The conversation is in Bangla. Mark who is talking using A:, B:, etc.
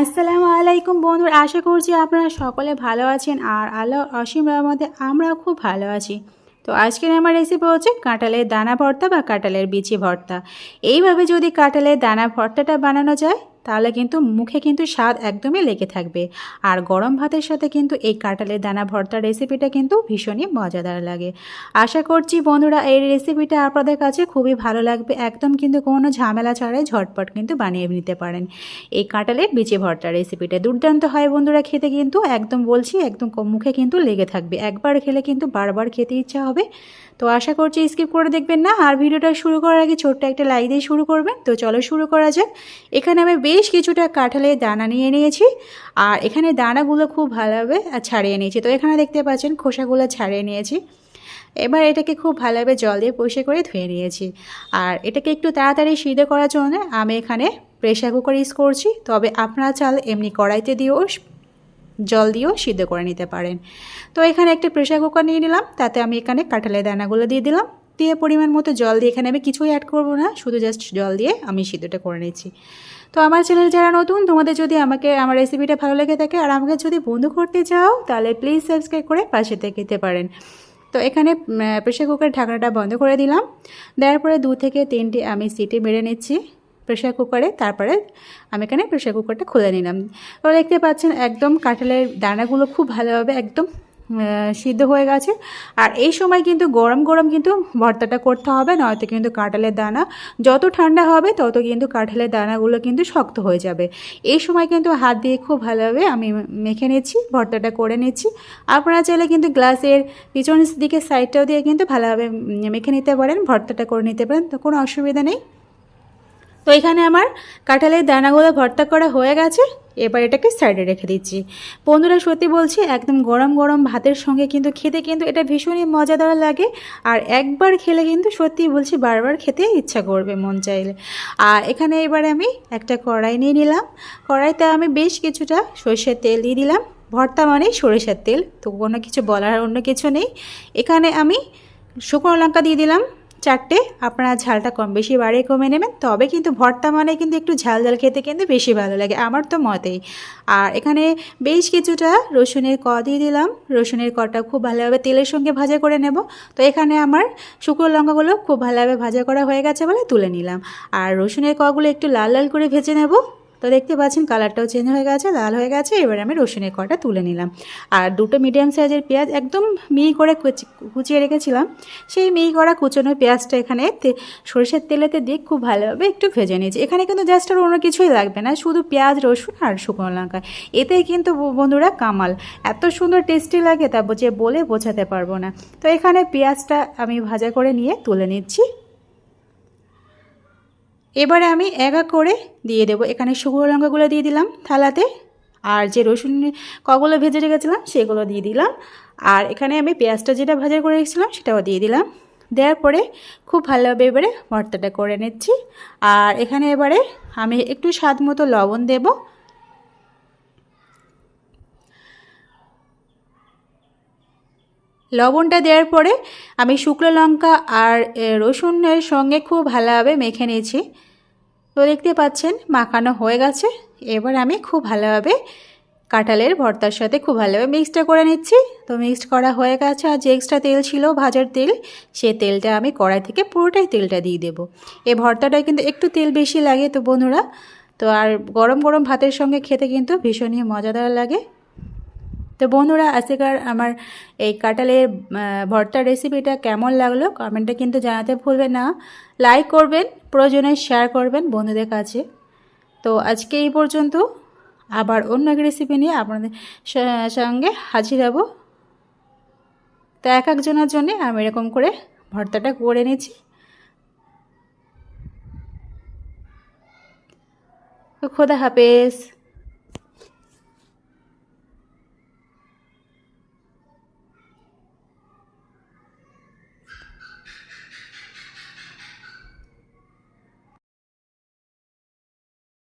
A: আসসালামু আলাইকুম বন্ধুরা, আশা করছি আপনারা সকলে ভালো আছেন আর আল্লাহ অসীম রহমতে আমরাও খুব ভালো আছি। তো আজকের আমার রেসিপি হচ্ছে কাঁঠালের দানা ভর্তা বা কাঁঠালের বিচি ভর্তা। এইভাবে যদি কাঁঠালের দানা ভর্তাটা বানানো যায় তাহলে কিন্তু মুখে কিন্তু স্বাদ একদমই লেগে থাকবে। আর গরম ভাতের সাথে কিন্তু এই কাঁঠালের দানা ভর্তার রেসিপিটা কিন্তু ভীষণই মজাদার লাগে। আশা করছি বন্ধুরা এই রেসিপিটা আপনাদের কাছে খুবই ভালো লাগবে। একদম কিন্তু কোনো ঝামেলা ছাড়াই ঝটপট কিন্তু বানিয়ে নিতে পারেন। এই কাঁঠালের বিচি ভর্তা রেসিপিটা দুর্দান্ত হয় বন্ধুরা, খেতে কিন্তু একদম বলছি, একদম মুখে কিন্তু লেগে থাকবে। একবার খেলে কিন্তু বারবার খেতে ইচ্ছা হবে। তো আশা করছি স্কিপ করে দেখবেন না। আর ভিডিওটা শুরু করার আগে ছোট্ট একটা লাইক দিয়ে শুরু করবেন। তো চলো শুরু করা যাক। এখানে আমি বেশ কিছুটা কাঁঠালের দানা নিয়ে নিয়েছি। আর এখানে দানাগুলো খুব ভালোভাবে ছাড়িয়ে নিয়েছি। তো এখানে দেখতে পাচ্ছেন খোসাগুলো ছাড়িয়ে নিয়েছি। এবার এটাকে খুব ভালোভাবে জল দিয়ে পরিষ্কার করে ধুয়ে নিয়েছি। আর এটাকে একটু তাড়াতাড়ি সিদ্ধ করার জন্য আমি এখানে প্রেশার কুকার ইউজ করছি। তবে আপনারা চাল এমনি কড়াইতে দিয়েও জল দিয়েও সিদ্ধ করে নিতে পারেন। তো এখানে একটা প্রেশার কুকার নিয়ে নিলাম, তাতে আমি এখানে কাঁঠালের দানাগুলো দিয়ে দিলাম। দিয়ে পরিমাণ মতো জল দিয়ে এখানে আমি কিছুই অ্যাড করব না, শুধু জাস্ট জল দিয়ে আমি সিদ্ধটা করে নিচ্ছি। তো আমার চ্যানেল যারা নতুন, তোমাদের যদি আমাকে, আমার রেসিপিটা ভালো লেগে থাকে আর আমাকে যদি বন্ধু করতে চাও, তাহলে প্লিজ সাবস্ক্রাইব করে পাশে থেকে পারেন। তো এখানে প্রেশার কুকার ঢাকনাটা বন্ধ করে দিলাম। দেওয়ার পরে দু থেকে তিনটি আমি সিটি মেরে নিচ্ছি। প্রেশার কুকারে তারপরে আমি এখানে প্রেশার কুকারটা খুলে নিলাম। তো দেখতে পাচ্ছেন একদম কাঁঠালের দানাগুলো খুব ভালোভাবে একদম সিদ্ধ হয়ে গেছে। আর এই সময় কিন্তু গরম গরম কিন্তু ভর্তাটা করতে হবে, নয়তো কিন্তু কাঁঠালের দানা যত ঠান্ডা হবে, তত কিন্তু কাঁঠালের দানাগুলো কিন্তু শক্ত হয়ে যাবে। এই সময় কিন্তু হাত দিয়ে খুব ভালোভাবে আমি মেখে নিচ্ছি, ভর্তাটা করে নিচ্ছি। আপনারা চাইলে কিন্তু গ্লাসের পিছনের দিকে সাইডটাও দিয়ে কিন্তু ভালোভাবে মেখে নিতে পারেন, ভর্তাটা করে নিতে পারেন, তো কোনো অসুবিধা নেই। তো এখানে আমার কাঁঠালের দানাগুলো ভর্তা করা হয়ে গেছে। এবার এটাকে সাইডে রেখে দিচ্ছি। বন্ধুরা, সত্যি বলছি, একদম গরম গরম ভাতের সঙ্গে কিন্তু খেতে কিন্তু এটা ভীষণই মজাদার লাগে। আর একবার খেলে কিন্তু সত্যি বলছি, বারবার খেতে ইচ্ছা করবে মন চাইলে। আর এখানে এবারে আমি একটা কড়াই নিয়ে নিলাম। কড়াইতে আমি বেশ কিছুটা সর্ষের তেল দিয়ে দিলাম। ভর্তা মানেই সরিষার তেল, তো কোনো কিছু বলার অন্য কিছু নেই। এখানে আমি শুকনো লঙ্কা দিয়ে দিলাম। চারটে, আপনারা ঝালটা কম বেশি বাড়িয়ে কমে নেবেন, তবে কিন্তু ভর্তা মানে কিন্তু একটু ঝাল ঝাল খেতে কিন্তু বেশি ভালো লাগে, আমার তো মতেই আর এখানে বেশ কিছুটা রসুনের ক দিয়ে দিলাম, রসুনের কটা খুব ভালোভাবে তেলের সঙ্গে ভাজা করে নেব, তো এখানে আমার শুকনো লঙ্কাগুলো খুব ভালোভাবে ভাজা করা হয়ে গেছে বলে তুলে নিলাম, আর রসুনের কগুলো একটু লাল লাল করে ভেজে নেব তো দেখতে পাচ্ছেন কালারটাও চেঞ্জ হয়ে গেছে, লাল হয়ে গেছে। এবার আমি রসুনের কটা তুলে নিলাম। আর দুটো মিডিয়াম সাইজের পেঁয়াজ একদম মিহি করে কুচিয়ে রেখেছিলাম। সেই মিহি করা কুচনো পেঁয়াজটা এখানে সরষের তেলেতে দিয়ে খুব ভালোভাবে একটু ভেজে নিয়েছি। এখানে কিন্তু জাস্ট আর অন্য কিছুই লাগবে না, শুধু পেঁয়াজ, রসুন আর শুকনো লঙ্কা। এতেই কিন্তু বন্ধুরা কামাল। এত সুন্দর টেস্টি লাগে তা যে বলে বোঝাতে পারব না। তো এখানে পেঁয়াজটা আমি ভাজা করে নিয়ে তুলে নিচ্ছি। এবারে আমি একা করে দিয়ে দেবো। এখানে শুকনো লঙ্কাগুলো দিয়ে দিলাম থালাতে, আর যে রসুন কগুলো ভেজে রেখেছিলাম সেগুলো দিয়ে দিলাম। আর এখানে আমি পেঁয়াজটা যেটা ভাজা করে রেখেছিলাম সেটাও দিয়ে দিলাম। দেওয়ার পরে খুব ভালোভাবে এবারে ভর্তাটা করে নিচ্ছি। আর এখানে এবারে আমি একটু স্বাদ মতো লবণ দেব। লবণটা দেওয়ার পরে আমি শুকনো লঙ্কা আর রসুনের সঙ্গে খুব ভালোভাবে মেখে নিয়েছি। তো দেখতে পাচ্ছেন মাখানো হয়ে গেছে। এবার আমি খুব ভালোভাবে কাঁঠালের ভর্তার সাথে খুব ভালোভাবে মিক্সটা করে নিচ্ছি। তো মিক্সড করা হয়ে গেছে আর যে এক্সট্রা তেল ছিল, ভাজার তেল, সে তেলটা আমি কড়াই থেকে পুরোটাই তেলটা দিয়ে দেবো। এই ভর্তাটায় কিন্তু একটু তেল বেশি লাগে তো বন্ধুরা। তো আর গরম গরম ভাতের সঙ্গে খেতে কিন্তু ভীষণই মজাদার লাগে। তো বন্ধুরা, আজকের আমার এই কাঁঠালের ভর্তা রেসিপিটা কেমন লাগল কমেন্টে কিন্তু জানাতে ভুলবেন না। লাইক করবেন, প্রয়োজনে শেয়ার করবেন বন্ধুদের কাছে। তো আজকে এই পর্যন্ত আবার অন্য এক রেসিপি নিয়ে আপনাদের সঙ্গে হাজির হব। তো এক একজনের জন্যে আমি এরকম করে ভর্তাটা করে নিয়েছি খোদা হাফেজ।